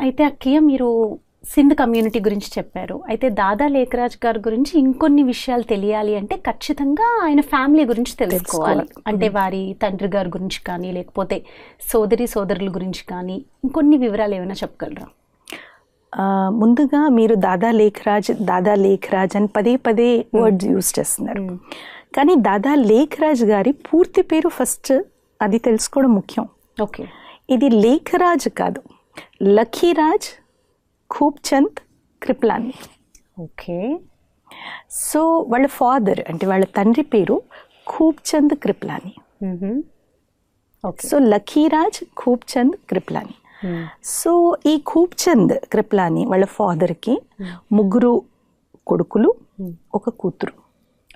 అయితే అక్కయ్య మీరు సింధ్ కమ్యూనిటీ గురించి చెప్పారు. అయితే దాదా లేఖరాజ్ గారి గురించి ఇంకొన్ని విషయాలు తెలియాలి అంటే ఖచ్చితంగా ఆయన ఫ్యామిలీ గురించి తెలుసుకోవాలి. అంటే వారి తండ్రి గారి గురించి కానీ లేకపోతే సోదరి సోదరుల గురించి కానీ ఇంకొన్ని వివరాలు ఏమైనా చెప్పగలరా? ముందుగా మీరు దాదా లేఖరాజ్ దాదా లేఖరాజ్ అని పదే పదే వర్డ్స్ యూజ్ చేస్తున్నారు. కానీ దాదా లేఖరాజ్ గారి పూర్తి పేరు ఫస్ట్ అది తెలుసుకోవడం ముఖ్యం. ఓకే. ఇది లేఖరాజ్ కాదు. లఖీరాజ్ ఖూబ్చంద్ కృప్లాని. ఓకే. సో వాళ్ళ ఫాదర్ అంటే వాళ్ళ తండ్రి పేరు Khubchand Kripalani. Okay. So Lakhiraj Khubchand Kripalani. So ఈ ఖూబ్చంద్ కృప్లాని వాళ్ళ ఫాదర్కి ముగ్గురు కొడుకులు ఒక కూతురు.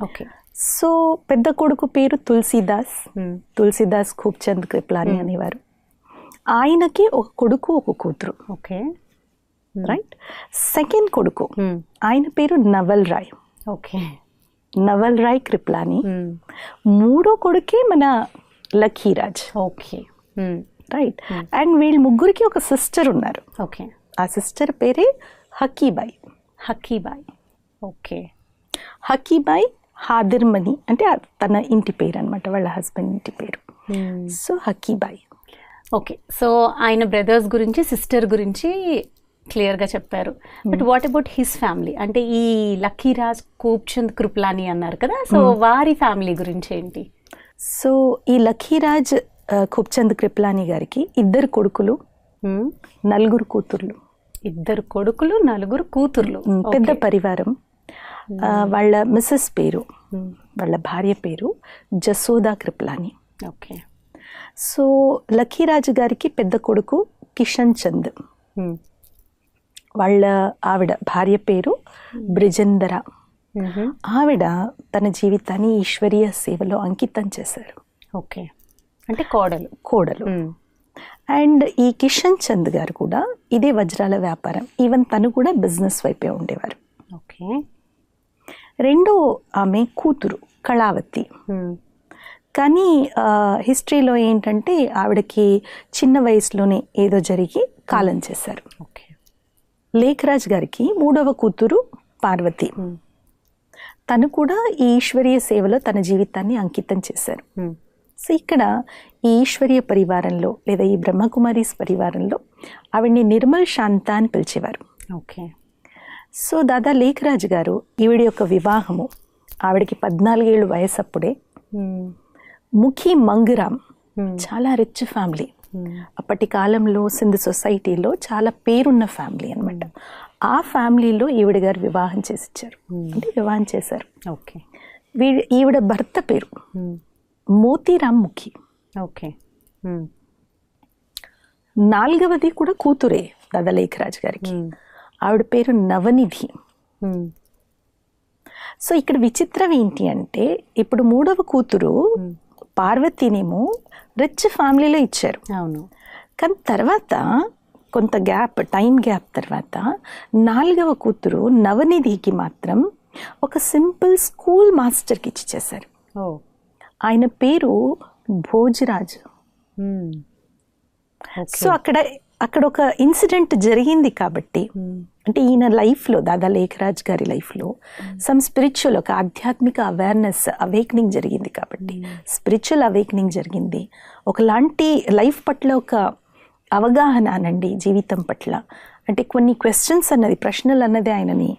ఓకే. సో పెద్ద కొడుకు పేరు తులసీదాస్. తులసీదాస్ ఖూబ్చంద్ కృప్లాని అనేవారు. ఆయనకి ఒక కొడుకు ఒక కూతురు. ఓకే. రైట్ సెకండ్ కొడుకు. ఆయన పేరు నవల్ రాయ్. ఓకే. నవల్ రాయ్ కృప్లాని. మూడో కొడుకే మన లఖీరాజ్. ఓకే. రైట్ అండ్ వీళ్ళ ముగ్గురికి ఒక సిస్టర్ ఉన్నారు. ఓకే. ఆ సిస్టర్ పేరే హకీబాయ్. హక్కీబాయ్ ఓకే. హకీబాయ్ హాదిర్మణి. అంటే తన ఇంటి పేరు అనమాట వాళ్ళ హస్బెండ్ ఇంటి పేరు. సో హకీబాయ్. ఓకే సో ఆయన బ్రదర్స్ గురించి సిస్టర్ గురించి క్లియర్గా చెప్పారు. But what about his family అంటే ఈ లక్కీరాజ్ కూప్చంద్ కృప్లాని అన్నారు కదా సో వారి ఫ్యామిలీ గురించి ఏంటి? సో ఈ ఆ, ఖుబ్చంద్ కృప్లాని గారికి ఇద్దరు కొడుకులు Hmm. నలుగురు కూతుర్లు. ఇద్దరు కొడుకులు నలుగురు కూతుర్లు. ఉమ్, పెద్ద పరివారం. వాళ్ళ మిస్సెస్ పేరు వాళ్ళ భార్య పేరు జసోదా కృప్లాని. ఓకే సో లఖీరాజు గారికి పెద్ద కొడుకు కిషన్ చంద్. వాళ్ళ ఆవిడ భార్య పేరు బ్రిజేందర. ఆవిడ తన జీవితాన్ని ఈశ్వరీయ సేవలో అంకితం చేశారు. ఓకే. అంటే కోడలు. కోడలు. అండ్ ఈ కిషన్ చంద్ గారు కూడా ఇదే వజ్రాల వ్యాపారం. ఈవెన్ తను కూడా బిజినెస్ వైపే ఉండేవారు. ఓకే. రెండో ఆమె కూతురు కళావతి. కానీ హిస్టరీలో ఏంటంటే ఆవిడకి చిన్న వయసులోనే ఏదో జరిగి కాలం చేశారు. ఓకే. లేఖరాజ్ గారికి మూడవ కూతురు పార్వతి. తను కూడా ఈ ఈశ్వరీయ సేవలో తన జీవితాన్ని అంకితం చేశారు. సో ఇక్కడ ఈ ఈశ్వరీయ పరివారంలో లేదా ఈ బ్రహ్మకుమారీస్ పరివారంలో ఆవిడ్ని నిర్మల్ శాంత అని పిలిచేవారు. ఓకే. సో దాదా లేఖరాజు గారు ఈవిడ యొక్క వివాహము ఆవిడకి పద్నాలుగేళ్ళు వయసు అప్పుడే ముఖి మంగురామ్ చాలా రిచ్ ఫ్యామిలీ అప్పటి కాలంలో సింధు సొసైటీలో చాలా పేరున్న ఫ్యామిలీ అన్నమాట. ఆ ఫ్యామిలీలో ఈవిడ గారు వివాహం చేసి ఇచ్చారు అంటే వివాహం చేశారు. ఓకే వీడి ఈవిడ భర్త పేరు మోతీరామ్ ముఖి. ఓకే నాలుగవది కూడా కూతురే దాదా లేఖరాజు గారికి. ఆవిడ పేరు నవనిధి. సో ఇక్కడ విచిత్రం ఏంటి అంటే ఇప్పుడు మూడవ కూతురు పార్వతినేమో రిచ్ ఫ్యామిలీలో ఇచ్చారు. అవును. కానీ తర్వాత కొంత గ్యాప్ టైం గ్యాప్ తర్వాత నాలుగవ కూతురు నవనిధికి మాత్రం ఒక సింపుల్ స్కూల్ మాస్టర్కి ఇచ్చి చేశారు. ఆయన పేరు భోజరాజ్. సో అక్కడ అక్కడ ఒక ఇన్సిడెంట్ జరిగింది కాబట్టి అంటే ఈయన లైఫ్లో దాదా లేఖరాజ్ గారి లైఫ్లో సమ్ స్పిరిచువల్ ఒక ఆధ్యాత్మిక అవేర్నెస్ అవేక్నింగ్ జరిగింది కాబట్టి. స్పిరిచువల్ అవేక్నింగ్ జరిగింది. ఒకలాంటి లైఫ్ పట్ల ఒక అవగాహన అనండి జీవితం పట్ల. అంటే కొన్ని క్వశ్చన్స్ అన్నది ప్రశ్నలు అన్నది ఆయనని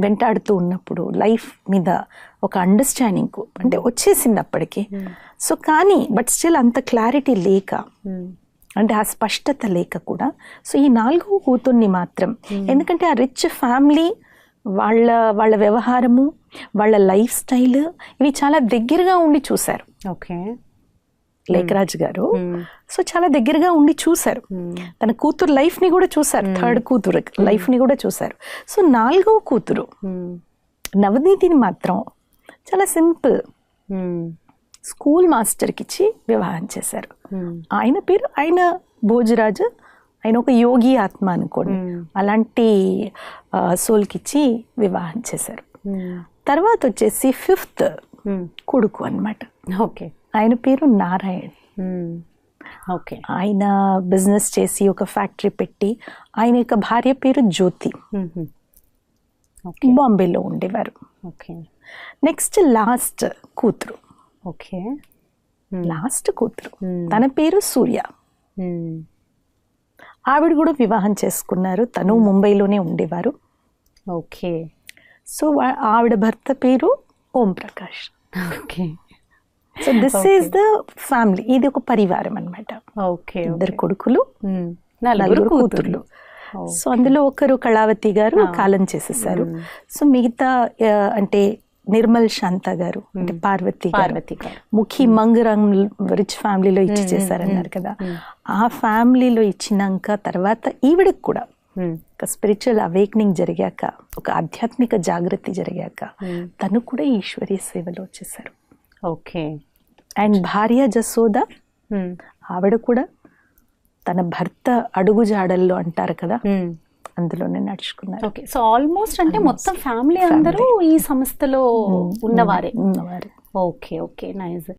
వెంటాడుతూ ఉన్నప్పుడు లైఫ్ మీద ఒక అండర్స్టాండింగ్ అంటే వచ్చేసింది అప్పటికి. సో కానీ బట్ స్టిల్ అంత క్లారిటీ లేక అంటే ఆ స్పష్టత లేక కూడా. సో ఈ నాలుగో కూతుర్ని మాత్రం ఎందుకంటే ఆ రిచ్ ఫ్యామిలీ వాళ్ళ వాళ్ళ వ్యవహారము వాళ్ళ లైఫ్ స్టైల్ ఇవి చాలా దగ్గరగా ఉండి చూశారు. ఓకే. లేఖరాజ్ గారు. సో చాలా దగ్గరగా ఉండి చూశారు. తన కూతురు లైఫ్ని కూడా చూశారు. థర్డ్ కూతురు లైఫ్ని కూడా చూశారు. సో నాలుగవ కూతురు నవనీతిని మాత్రం చాలా సింపుల్ స్కూల్ మాస్టర్కి ఇచ్చి వివాహం చేశారు. ఆయన పేరు ఆయన భోజరాజు ఆయన ఒక యోగి ఆత్మ అనుకోండి. అలాంటి సోల్కి ఇచ్చి వివాహం చేశారు. తర్వాత వచ్చేసి ఫిఫ్త్ కొడుకు అన్నమాట. ఓకే. ఆయన పేరు నారాయణ్. ఓకే. ఆయన బిజినెస్ చేసి ఒక ఫ్యాక్టరీ పెట్టి ఆయన యొక్క భార్య పేరు జ్యోతి. ఓకే. బాంబేలో ఉండేవారు. ఓకే. నెక్స్ట్ లాస్ట్ కూతురు. ఓకే. లాస్ట్ కూతురు. తన పేరు సూర్య. ఆవిడ కూడా వివాహం చేసుకున్నారు. తను ముంబైలోనే ఉండేవారు. ఓకే. సో ఆవిడ భర్త పేరు Om Prakash. Okay. So this is the family. ఇది ఒక పరివారం అన్నమాట. ఓకే ఇద్దరు కొడుకులు నలుగురు కూతుర్లు. సో అందులో ఒకరు కళావతి గారు కాలం చేసేసారు. సో మిగతా అంటే నిర్మల్ శాంత గారు అంటే పార్వతి పార్వతి ముఖి మంగరంగ్ రిచ్ ఫ్యామిలీలో ఇచ్చి చేశారన్నారు కదా. ఆ ఫ్యామిలీలో ఇచ్చినాక తర్వాత ఈవిడకి కూడా. ఒక స్పిరిచువల్ అవేక్నింగ్ జరిగాక ఒక ఆధ్యాత్మిక జాగృతి జరిగాక తను కూడా ఈశ్వరీయ సేవలో వచ్చేసారు ఓకే. అండ్ భార్య జసోద ఆవిడ కూడా తన భర్త అడుగు జాడల్లో అంటారు కదా. అందులోనే నడుచుకున్నారు. ఓకే. సో ఆల్మోస్ట్ అంటే మొత్తం ఫ్యామిలీ అందరూ ఈ సంస్థలో ఉన్నవారే. ఉన్నవారు. Okay okay. నైస్.